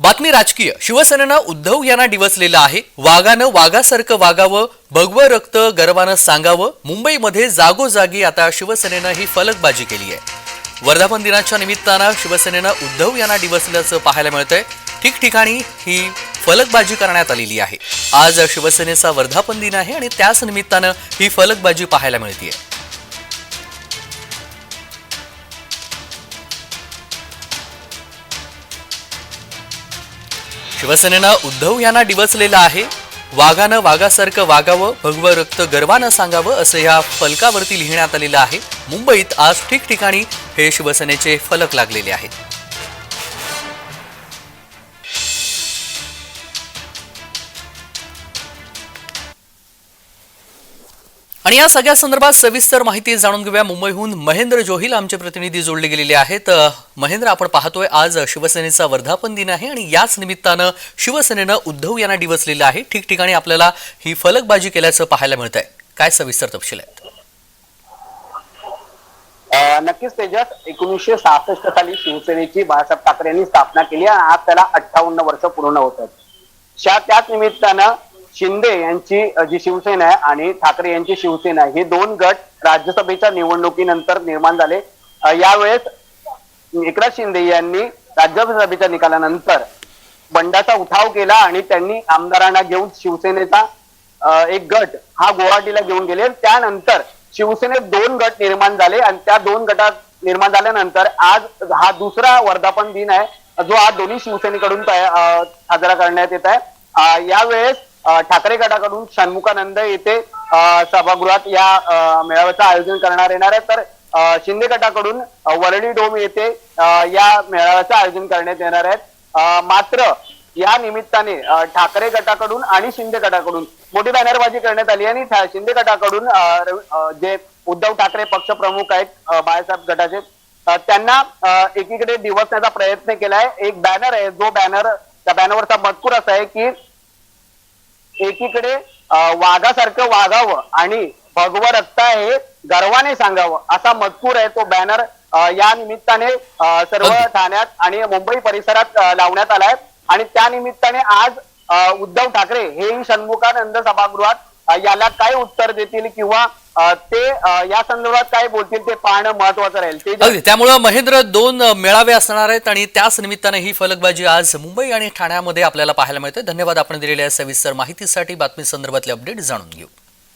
बातमी राजकीय. शिवसेनेनं उद्धव यांना डिवचलेलं आहे. वाघानं वाघासारखं वागावं भगवं रक्त गर्वानं सांगावं. मुंबईमध्ये जागोजागी आता शिवसेनेनं ही फलकबाजी केली आहे. वर्धापन दिनाच्या निमित्तानं शिवसेनेनं उद्धव यांना डिवचल्याचं पाहायला मिळतंय. ठिकठिकाणी ही फलकबाजी करण्यात आलेली आहे. आज शिवसेनेचा वर्धापन दिन आहे आणि त्याच निमित्तानं ही फलकबाजी पाहायला मिळते शिवसेनेनं उद्धव यांना डिवचलेलं आहे. वाघानं वाघासारखं वागावं भगवं रक्त गर्वानं सांगावं असं या फलकावरती लिहिण्यात आलेलं आहे. मुंबईत आज ठिकठिकाणी हे शिवसेनेचे फलक लागलेले आहेत. आणि या सगळ्या संदर्भात सविस्तर माहिती जाणून घेऊया. मुंबईहून महेंद्र जोहिल आमचे प्रतिनिधी जोडले गेलेले आहेत. महेंद्र आपण पाहतोय आज शिवसेनेचा वर्धापन दिन आहे आणि याच निमित्तानं शिवसेनेनं उद्धव यांना डिवचलेलं आहे. ठिकठिकाणी आपल्याला ही फलकबाजी केल्याचं पाहायला मिळत आहे काय सविस्तर तपशील आहेत? नक्कीच तेजस एकोणीसशे सहासष्ट साली शिवसेनेची बाळासाहेब ठाकरे यांनी स्थापना केली आणि आज त्याला अठ्ठावन्न वर्ष पूर्ण होत आहेत. त्याच निमित्तानं शिंदे यांची जी शिवसेना आहे आणि ठाकरे यांची शिवसेना हे दोन गट राज्यसभेच्या निवडणुकीनंतर निर्माण झाले. यावेळेस एकनाथ शिंदे यांनी राज्यसभेच्या निकालानंतर बंडाचा उठाव केला आणि त्यांनी आमदारांना घेऊन शिवसेनेचा एक गट हा गुवाहाटीला घेऊन गेले. त्यानंतर शिवसेनेत दोन गट निर्माण झाले आणि त्या दोन गटात निर्माण झाल्यानंतर आज हा दुसरा वर्धापन दिन आहे. जो आज दोन्ही शिवसेनेकडून साजरा करण्यात येत आहे. यावेळेस ठाकरे गटाकडून षण्मुखानंद येथे सभागृहात या मेळाव्याचं आयोजन करण्यात येणार आहे तर शिंदे गटाकडून वरळी डोम येथे या मेळाव्याचं आयोजन करण्यात येणार आहे मात्र या निमित्ताने ठाकरे गटाकडून आणि शिंदे गटाकडून मोठी बॅनरबाजी करण्यात आली आणि शिंदे गटाकडून जे उद्धव ठाकरे पक्ष प्रमुख आहेत बाळासाहेब गटाचे त्यांना एकीकडे दिवसण्याचा प्रयत्न केलाय. एक बॅनर आहे जो बॅनर त्या बॅनरवरचा मजकूर असा आहे की एकीकडे वाघासारखं वागावं आणि भगवं रक्त आहे गर्वाने सांगावं असा मजकूर आहे तो बॅनर या निमित्ताने सर्व. ठाण्यात आणि मुंबई परिसरात लावण्यात आलाय आणि त्या निमित्ताने आज उद्धव ठाकरे हेही षण्मुखानंद सभागृहात याला काय उत्तर देतील किंवा ते या संदर्भात काय बोलतील ते पाहणं महत्वाचं राहील. ते अगदी त्यामुळं महेंद्र दोन मेळावे असणार आहेत आणि त्याच निमित्ताने ही फलकबाजी आज मुंबई आणि ठाण्यामध्ये आपल्याला पाहायला मिळते. धन्यवाद आपण दिलेल्या सविस्तर माहितीसाठी. बातमी संदर्भातले अपडेट जाणून घेऊ.